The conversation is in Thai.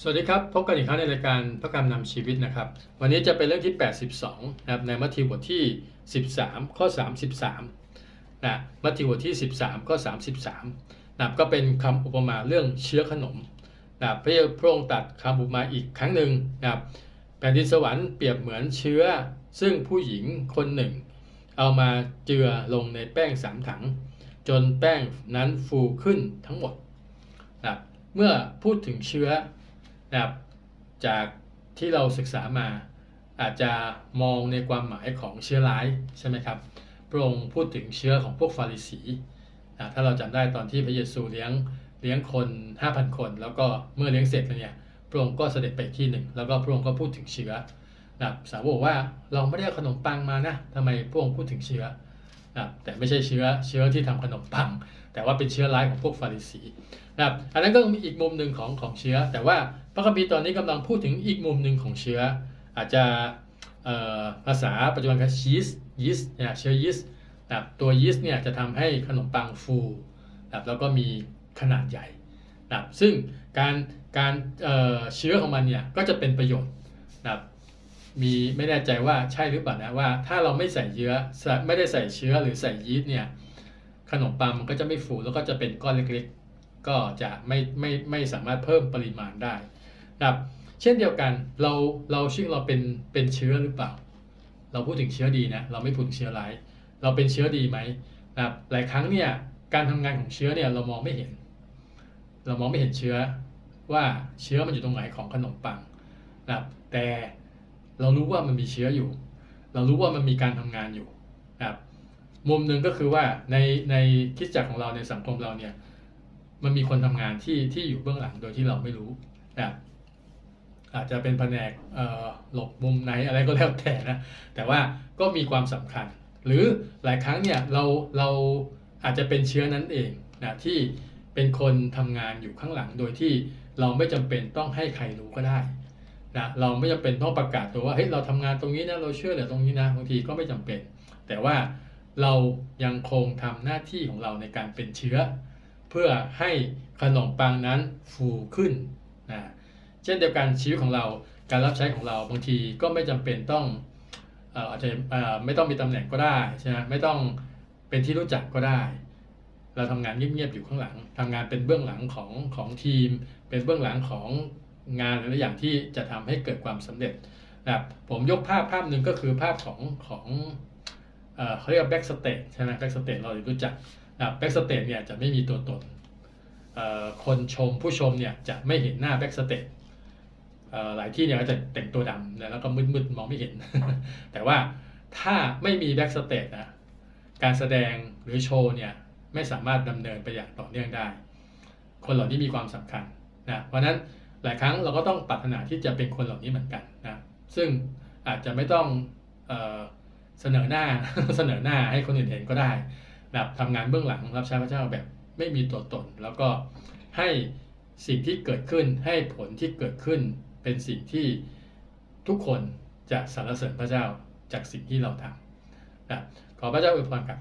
สวัสดีครับ พบกันอีกครั้งในรายการพระกรรมนำชีวิตนะครับ วันนี้จะเป็นเรื่องที่ 82นะครับในมัทธิวบทที่ 13 ข้อ 33นะมัทธิวบทที่ 13 ข้อ 33นะก็เป็นคำอุปมาเรื่องเชื้อขนมนะพระเยซูพระองค์ตัดคำอุปมาอีกครั้งหนึ่งนะครับแผ่นดินสวรรค์เปรียบเหมือนเชื้อ ซึ่งผู้หญิงคนหนึ่ง เอามาเจือลงในแป้งสามถัง จนแป้งนั้นฟูขึ้นทั้งหมดนะเมื่อพูดถึงเชื้อ นะครับจากที่เราศึกษามาอาจจะมองในความหมายของเชื้อร้ายใช่ไหมครับ พระองค์พูดถึงเชื้อของพวกฟาริสีนะถ้าเราจำได้ตอนที่พระเยซูเลี้ยงเลี้ยงคน 5,000 คน แล้วก็เมื่อเลี้ยงเสร็จแล้วเนี่ยพระองค์ก็เสด็จไปอีกที่หนึ่ง แล้วก็พระองค์ก็พูดถึงเชื้อนะสาวบอกว่าเราไม่ได้ขนมปังมานะทำไมพระองค์พูดถึงเชื้อนะแต่ไม่ใช่เชื้อเชื้อที่ทำขนมปัง แต่ว่าเป็นเชื้อร้ายของพวกฟาริสีนะครับอันนั้นก็มีอีกมุมหนึ่งของของเชื้อแต่ว่า พระคัมภีร์ตอนนี้กำลังพูดถึงอีกมุมหนึ่งของเชื้อ อาจจะภาษาปัจจุบันคือยีสยีสต์เนี่ยเชื้อยีสตับตัวยีสต์เนี่ยจะทำให้ขนมปังฟูแล้วก็มีขนาดใหญ่นะซึ่งการการเเชื้อของมันเนี่ยก็จะเป็นประโยชน์นะมีไม่แน่ใจว่าใช่หรือเปล่านะว่าถ้าเราไม่ใส่เชื้อไม่ได้ใส่เชื้อหรือใส่ยีสต์เนี่ยขนมปังมันก็จะไม่ฟูแล้วก็จะเป็นก้อนเล็กๆ ก็จะไม่ไม่ไม่สามารถเพิ่มปริมาณได้ ครับเช่นเดียวกันเราเราชื่อเราเป็นเป็นเชื้อหรือเปล่า เราพูดถึงเชื้อดีนะเราไม่พูดถึงเชื้อร้าย เราเป็นเชื้อดีไหมนะครับหลายครั้งเนี่ยการทำงานของเชื้อเนี่ยเรามองไม่เห็น เรามองไม่เห็นเชื้อว่าเชื้อมันอยู่ตรงไหนของขนมปังนะครับแต่เรารู้ว่ามันมีเชื้ออยู่ เรารู้ว่ามันมีการทำงานอยู่นะครับมุมหนึ่งก็คือว่าในในคิดจักรของเราในสังคมเราเนี่ยมันมีคนทำงานที่ที่อยู่เบื้องหลังโดยที่เราไม่รู้นะครับ อาจจะเป็นแผนกหลบมุมไหนอะไรก็แล้วแต่นะ แต่ว่าก็มีความสำคัญ หรือหลายครั้งเนี่ยเราเราอาจจะเป็นเชื้อนั้นเองนะที่เป็นคนทำงานอยู่ข้างหลังโดยที่เราไม่จำเป็นต้องให้ใครรู้ก็ได้นะเราไม่จำเป็นต้องประกาศตัวว่าเฮ้ยเราทำงานตรงนี้นะเราเชื่อเหลือตรงนี้นะบางทีก็ไม่จำเป็น แต่ว่าเรายังคงทำหน้าที่ของเราในการเป็นเชื้อ เพื่อให้ขนมปังนั้นฟูขึ้นนะ เช่นเดียวกันชีวิตของเราการรับใช้ของเราบางทีก็ไม่จำเป็นต้องอาจจะไม่ต้องมีตำแหน่งก็ได้ใช่ไหมไม่ต้องเป็นที่รู้จักก็ได้ เราทำงานเงียบๆอยู่ข้างหลังทำงานเป็นเบื้องหลังของของทีม เป็นเบื้องหลังของงานหลายอย่างที่จะทำให้เกิดความสำเร็จนะครับผมยกภาพภาพหนึ่งก็คือภาพของของเขาเรียกว่าแบ็กสเตจใช่ไหมแบ็กสเตจเรารู้จักแบ็กสเตจเนี่ยจะไม่มีตัวตนคนชมผู้ชมเนี่ยจะไม่เห็นหน้าแบ็กสเตจ หลายที่เนี่ยก็จะแต่งตัวดำนะแล้วก็มืดๆมองไม่เห็น แต่ว่าถ้าไม่มีแบ็กสเตจนะการแสดงหรือโชว์เนี่ยไม่สามารถดำเนินไปอย่างต่อเนื่องได้ คนเหล่านี้มีความสำคัญนะเพราะฉะนั้นหลายครั้งเราก็ต้องปรารถนาที่จะเป็นคนเหล่านี้เหมือนกันนะซึ่งอาจจะไม่ต้องเออเสนอหน้าเสนอหน้าให้คนอื่นเห็นก็ได้แบบทำงานเบื้องหลังรับใช้พระเจ้าแบบไม่มีตัวตน แล้วก็ให้สิ่งที่เกิดขึ้นให้ผลที่เกิดขึ้น เป็นสิ่งที่ทุกคนจะสรรเสริญพระเจ้าจากสิ่งที่เราทำนะขอพระเจ้าอวยพรกับ